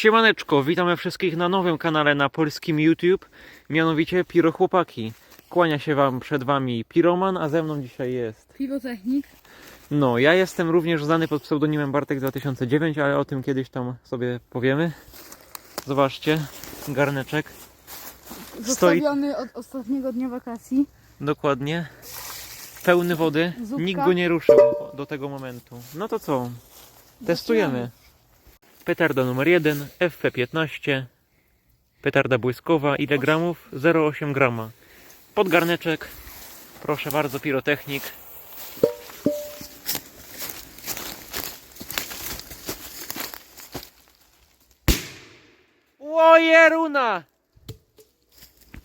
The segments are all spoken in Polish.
Siemaneczko, witamy wszystkich na nowym kanale na polskim YouTube, mianowicie Piro Chłopaki. Kłania się wam przed wami Piroman, a ze mną dzisiaj jest. Piwotechnik. No, ja jestem również znany pod pseudonimem Bartek2009, ale o tym kiedyś tam sobie powiemy. Zobaczcie, garneczek, Zostawiony od ostatniego dnia wakacji. dokładnie. Pełny wody, Zupka. nikt go nie ruszył do tego momentu. No to co? Testujemy. Petarda numer 1, FP15. Petarda błyskowa, ile gramów? 0,8 grama. Podgarneczek. Proszę bardzo, pirotechnik. Łojeruna!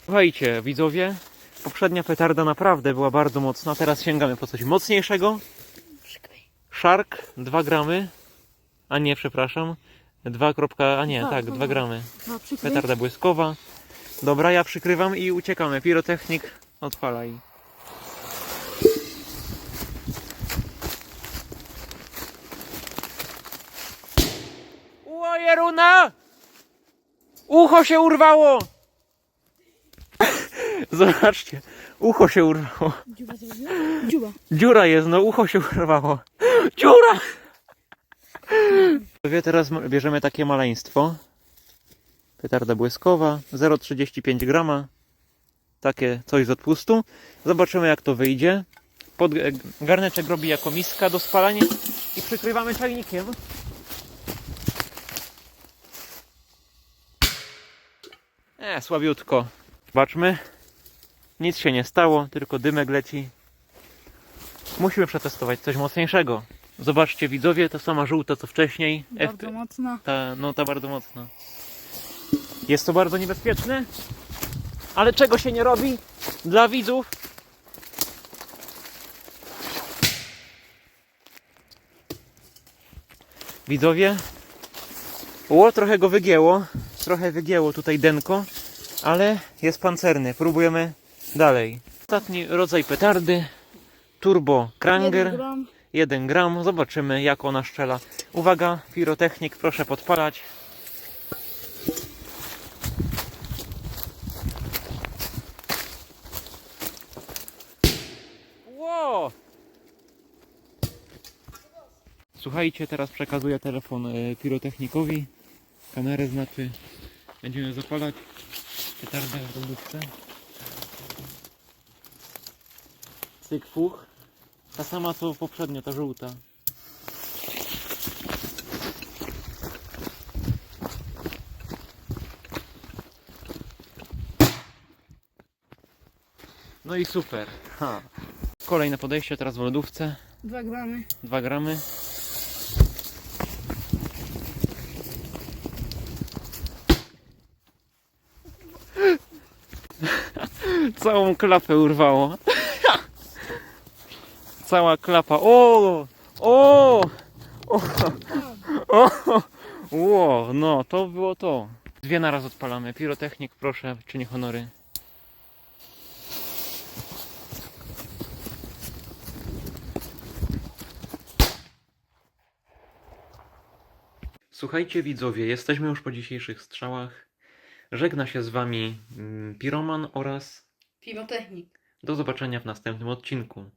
Słuchajcie, widzowie, poprzednia petarda naprawdę była bardzo mocna. Teraz sięgamy po coś mocniejszego. Shark 2 gramy. A nie, przepraszam. 2, kropka- a nie, Dwa, tak, dwa, 2 dwa. gramy. No, przykryj. Petarda błyskowa. Dobra, ja przykrywam i uciekamy. Pirotechnik, odpalaj. Łojeruna! Ucho się urwało! Zobaczcie, ucho się urwało. Dziuba zrobiła? Dziuba. Dziura jest, no ucho się urwało. Dziura! Teraz bierzemy takie maleństwo. Petarda błyskowa, 0,35 grama. Takie coś z odpustu. Zobaczymy jak to wyjdzie. Pod, garneczek robi jako miska do spalania i przykrywamy czajnikiem. E, słabiutko. Zobaczmy. Nic się nie stało, tylko dymek leci. Musimy przetestować coś mocniejszego. Zobaczcie widzowie, ta sama żółta co wcześniej. Bardzo mocna. Ta, no ta bardzo mocno. Jest to bardzo niebezpieczne, ale czego się nie robi dla widzów? Widzowie, o, trochę go wygięło, trochę wygięło tutaj denko, ale jest pancerny. Próbujemy dalej. Ostatni rodzaj petardy, turbo kranger. Jeden gram. 1 gram. Zobaczymy jak ona strzela. Uwaga, pirotechnik, proszę podpalać. Ło! Słuchajcie, teraz przekazuję telefon e, pirotechnikowi. Kamerę znaczy. Będziemy zapalać petardę w lodówce. Cyk fuch. Ta sama co poprzednio, ta żółta. No i super. Ha. Kolejne podejście teraz w lodówce. Dwa gramy. 2 gramy. Całą klapę urwało. Cała klapa. O! O! O! O! No to było to. Dwie na raz odpalamy. Pirotechnik, proszę, czyni honory. Słuchajcie widzowie, jesteśmy już po dzisiejszych strzałach. Żegna się z wami mm, Piroman oraz Piwotechnik. do zobaczenia w następnym odcinku.